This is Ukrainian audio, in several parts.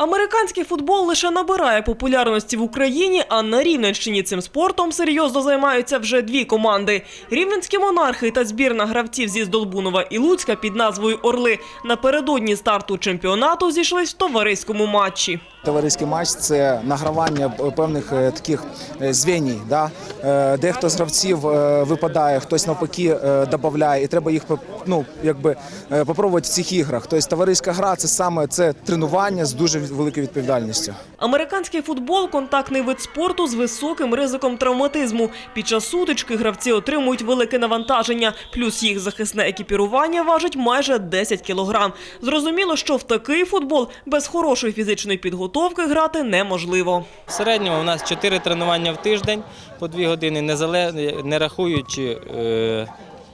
Американський футбол лише набирає популярності в Україні, а на Рівненщині цим спортом серйозно займаються вже дві команди. Рівненські монархи та збірна гравців зі Здолбунова і Луцька під назвою Орли напередодні старту чемпіонату зійшлись в товариському матчі. Товариський матч це награвання певних е, таких е, звеній. Да? Е, Дехто з гравців випадає, хтось навпаки додає, і треба їх ну, якби, попробувати в цих іграх. Тобто товариська гра це саме це тренування з дуже великою відповідальністю. Американський футбол контактний вид спорту з високим ризиком травматизму. Під час сутички гравці отримують велике навантаження, плюс їх захисне екіпірування важить майже 10 кілограм. Зрозуміло, що в такий футбол без хорошої фізичної підготовки грати неможливо. В середньому у нас 4 тренування в тиждень по 2 години, не рахуючи е,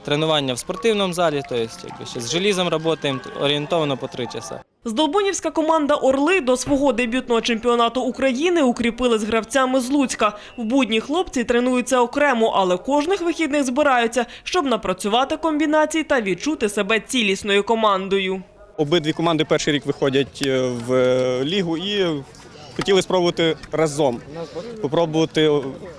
тренування в спортивному залі, тобто з желізом працюємо орієнтовно по 3 часа. Здолбунівська команда Орли до свого дебютного чемпіонату України укріпили з гравцями з Луцька. В будні хлопці тренуються окремо, але кожних вихідних збираються, щоб напрацювати комбінації та відчути себе цілісною командою. Обидві команди перший рік виходять е, в е, лігу і хотіли спробувати разом, попробувати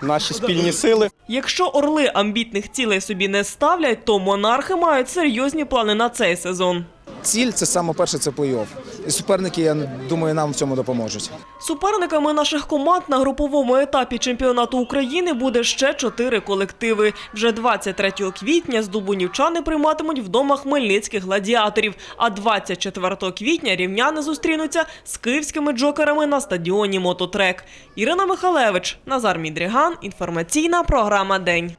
наші спільні сили. Якщо орли амбітних цілей собі не ставлять, то монархи мають серйозні плани на цей сезон. Ціль це саме перше це плей-офф. Суперники, я думаю, нам в цьому допоможуть. Суперниками наших команд на груповому етапі чемпіонату України буде ще чотири колективи. Вже 23 квітня здобунівчани прийматимуть вдома хмельницьких гладіаторів. А 24 квітня рівняни зустрінуться з київськими джокерами на стадіоні Мототрек. Ірина Михалевич, Назар Мідріган. Інформаційна програма День.